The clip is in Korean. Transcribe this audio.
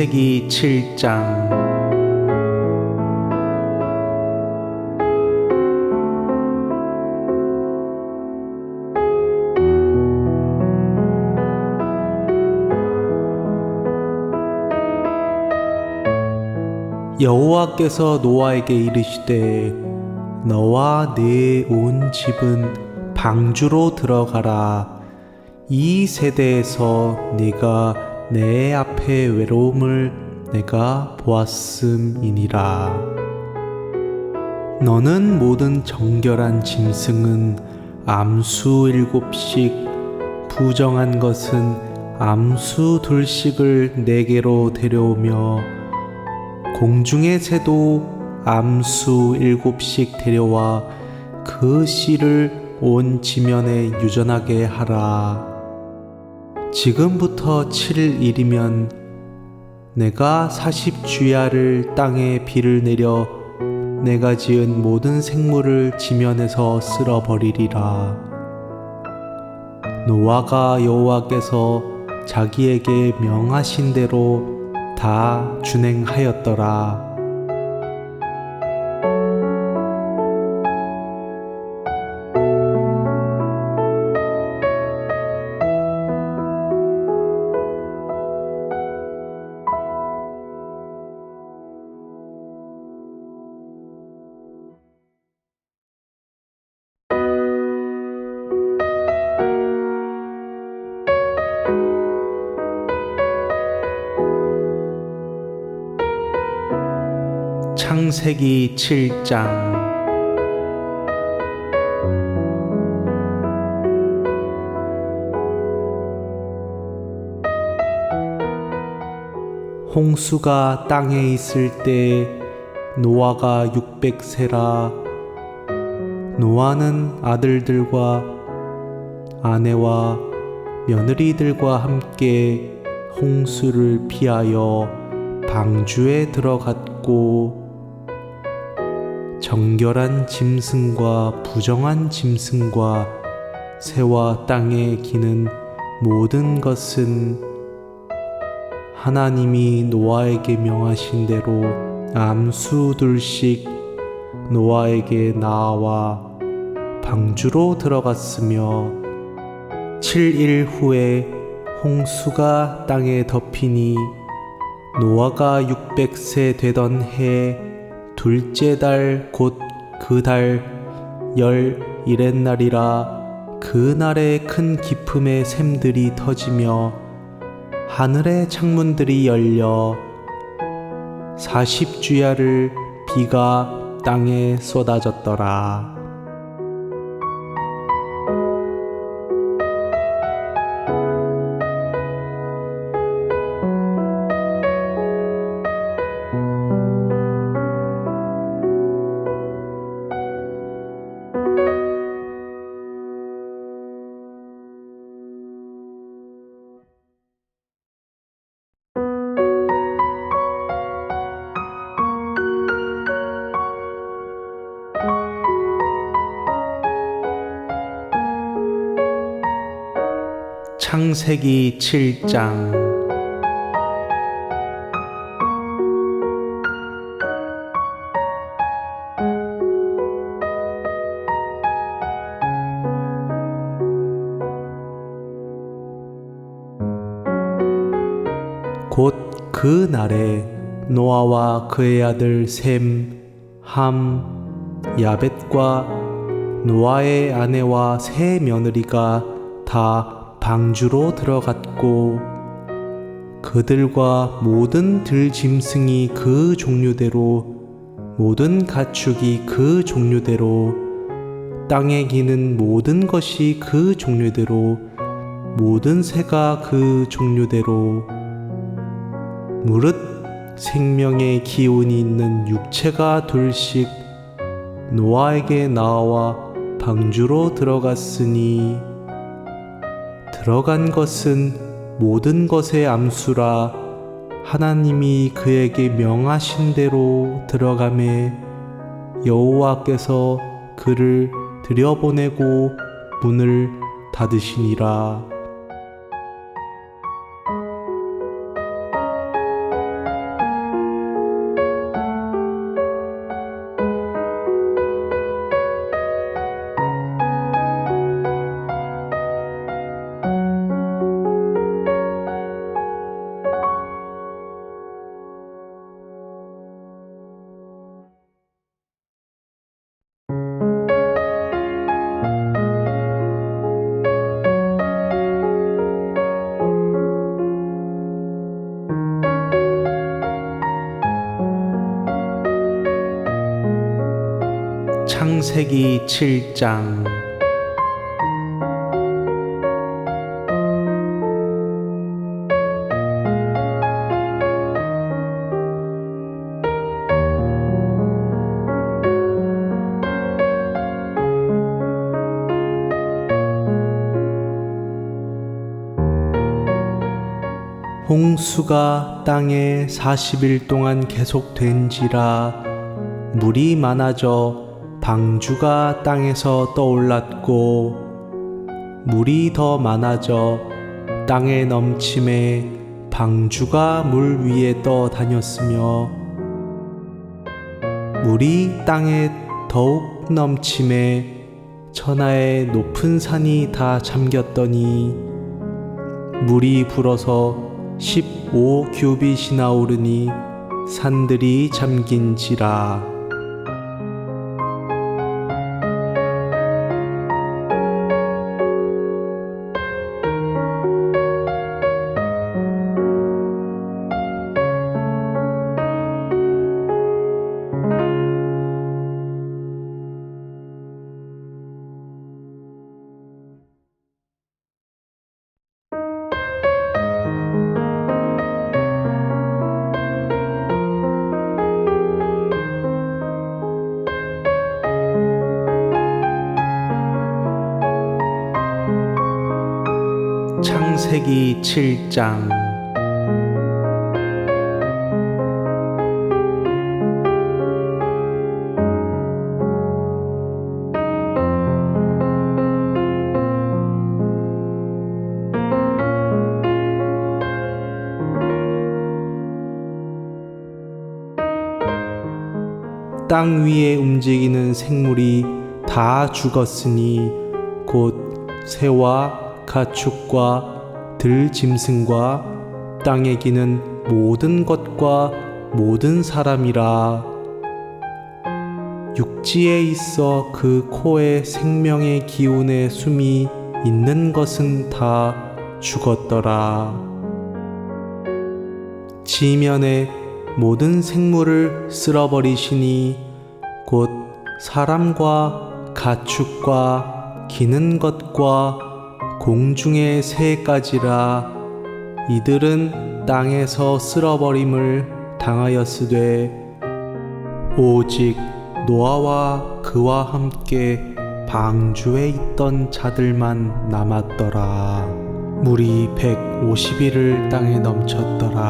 창세기 7장. 여호와께서 노아에게 이르시되 너와 네 온 집은 방주로 들어가라. 이 세대에서 네가 내 앞에 외로움을 내가 보았음이니라 너는 모든 정결한 짐승은 암수 일곱씩 부정한 것은 암수 둘씩을 네개로 데려오며 공중의 새도 암수 일곱씩 데려와 그 씨를 온 지면에 유전하게 하라. 지금부터 7일이면 내가 40주야를 땅에 비를 내려 내가 지은 모든 생물을 지면에서 쓸어버리리라. 노아가 여호와께서 자기에게 명하신 대로 다 준행하였더라. 창세기 7장. 홍수가 땅에 있을 때 노아가 600세라. 노아는 아들들과 아내와 며느리들과 함께 홍수를 피하여 방주에 들어갔고 정결한 짐승과 부정한 짐승과 새와 땅에 기는 모든 것은 하나님이 노아에게 명하신 대로 암수 둘씩 노아에게 나와 방주로 들어갔으며 7일 후에 홍수가 땅에 덮이니 노아가 600세 되던 해 둘째 달 곧 그 달 열일의 날이라 그 날에 큰 기품의 샘들이 터지며 하늘의 창문들이 열려 사십 주야를 비가 땅에 쏟아졌더라. 창세기 7장. 곧 그 날에 노아와 그의 아들 셈, 함, 야벳과 노아의 아내와 세 며느리가 다 방주로 들어갔고 그들과 모든 들 짐승이 그 종류대로 모든 가축이 그 종류대로 땅에 기는 모든 것이 그 종류대로 모든 새가 그 종류대로. 무릇 생명의 기운이 있는 육체가 둘씩 노아에게 나와 방주로 들어갔으니 들어간 것은 모든 것의 암수라 하나님이 그에게 명하신 대로 들어감에 여호와께서 그를 들여보내고 문을 닫으시니라. 창세기 7장. 홍수가 땅에 40일 동안 계속된지라 물이 많아져 방주가 땅에서 떠올랐고 물이 더 많아져 땅에 넘침에 방주가 물 위에 떠 다녔으며 물이 땅에 더욱 넘침에 천하의 높은 산이 다 잠겼더니 물이 불어서 15 규빗이나 오르니 산들이 잠긴지라 창세기 7장. 땅 위에 움직이는 생물이 다 죽었으니 곧 새와 가축과 들 짐승과 땅에 기는 모든 것과 모든 사람이라. 육지에 있어 그 코에 생명의 기운의 숨이 있는 것은 다 죽었더라. 지면에 모든 생물을 쓸어버리시니 곧 사람과 가축과 기는 것과 공중의 새까지라 이들은 땅에서 쓸어버림을 당하였으되 오직 노아와 그와 함께 방주에 있던 자들만 남았더라. 물이 150일을 땅에 넘쳤더라